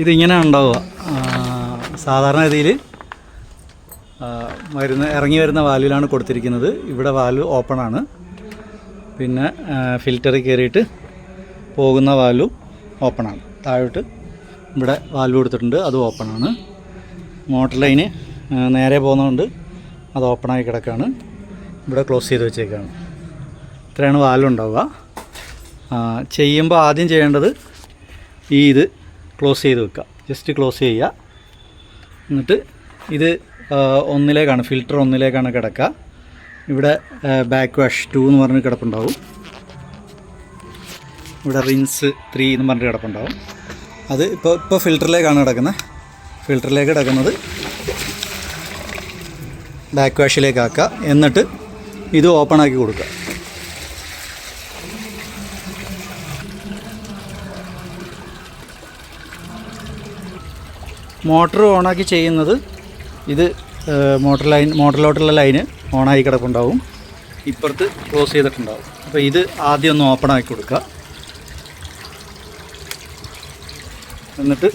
ഇതിങ്ങനെ ഉണ്ടാവുക. സാധാരണ രീതിയിൽ വരുന്ന ഇറങ്ങി വരുന്ന വാൽവിലാണ് കൊടുത്തിരിക്കുന്നത്. ഇവിടെ വാൽവ് ഓപ്പൺ ആണ്. പിന്നെ ഫിൽറ്ററിൽ കയറിയിട്ട് പോകുന്ന വാൽവും ഓപ്പൺ ആണ്. താഴോട്ട് ഇവിടെ വാൽവ് കൊടുത്തിട്ടുണ്ട്. അത് ഓപ്പൺ ആണ്. മോട്ടർ ലൈന് നേരെ പോകുന്നതുകൊണ്ട് അത് ഓപ്പണായി കിടക്കുകയാണ്. ഇവിടെ ക്ലോസ് ചെയ്ത് വെച്ചേക്കാണ്. ഇത്രയാണ് വാൽവ് ഉണ്ടാവുക. ചെയ്യുമ്പോൾ ആദ്യം ചെയ്യേണ്ടത് ഈ ഇത് ക്ലോസ് ചെയ്ത് വെക്കുക. ജസ്റ്റ് ക്ലോസ് ചെയ്യുക. എന്നിട്ട് ഇത് ഒന്നിലേക്കാണ് ഫിൽറ്റർ ഒന്നിലേക്കാണ് കിടക്കുക. ഇവിടെ ബാക്ക് വാഷ് ടു എന്ന് പറഞ്ഞ് കിടപ്പുണ്ടാവും. ഇവിടെ റിൻസ് ത്രീ എന്ന് പറഞ്ഞിട്ട് കിടപ്പുണ്ടാവും. അത് ഇപ്പോൾ ഇപ്പോൾ ഫിൽറ്ററിലേക്കാണ് കിടക്കുന്നത്. ഫിൽറ്ററിലേക്ക് കിടക്കുന്നത് ബാക്ക് വാഷിലേക്ക് ആക്കുക. എന്നിട്ട് ഇത് ഓപ്പൺ ആക്കി കൊടുക്കുക. മോട്ടർ ഓണാക്കി ചെയ്യുന്നത് ഇത് മോട്ടർ ലൈൻ മോട്ടറിലോട്ടുള്ള ലൈന് ഓണായി കിടപ്പുണ്ടാവും. ഇപ്പുറത്ത് ക്ലോസ് ചെയ്തിട്ടുണ്ടാവും. അപ്പോൾ ഇത് ആദ്യം ഒന്ന് ഓപ്പൺ ആക്കി കൊടുക്കുക. എന്നിട്ട്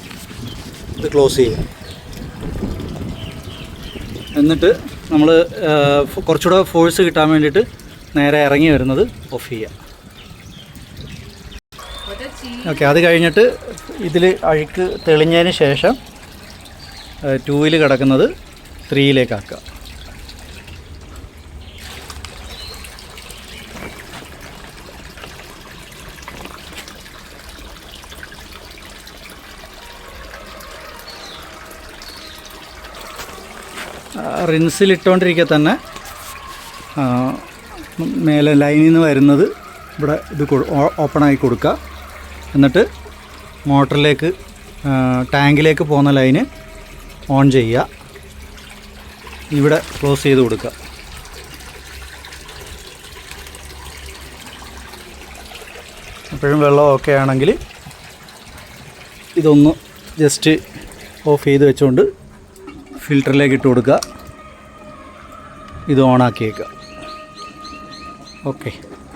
ഇത് ക്ലോസ് ചെയ്യുക. എന്നിട്ട് നമ്മൾ കുറച്ചുകൂടെ ഫോഴ്സ് കിട്ടാൻ വേണ്ടിയിട്ട് നേരെ ഇറങ്ങി വരുന്നത് ഓഫ് ചെയ്യുക. ഓക്കെ അത് കഴിഞ്ഞിട്ട് ഇതിൽ അഴുക്ക് തെളിഞ്ഞതിന് ശേഷം ടൂവിൽ കിടക്കുന്നത് ത്രീയിലേക്കാക്കുക റിൻസിലിട്ടുകൊണ്ടിരിക്കെ തന്നെ മേലെ ലൈനിൽ നിന്ന് വരുന്നത് ഇവിടെ ഇത് ഓപ്പണാക്കി കൊടുക്കുക എന്നിട്ട് മോട്ടറിലേക്ക് ടാങ്കിലേക്ക് പോകുന്ന ലൈന് ഓൺ ചെയ്യുക. ഇവിടെ ക്ലോസ് ചെയ്ത് കൊടുക്കുക. എപ്പോഴും വെള്ളം ഓക്കെ ആണെങ്കിൽ ഇതൊന്ന് ജസ്റ്റ് ഓഫ് ചെയ്ത് വെച്ചുകൊണ്ട് ഫിൽറ്ററിലേക്ക് ഇട്ട് കൊടുക്കുക. ഇത് ഓണാക്കിയേക്കുക ഓക്കെ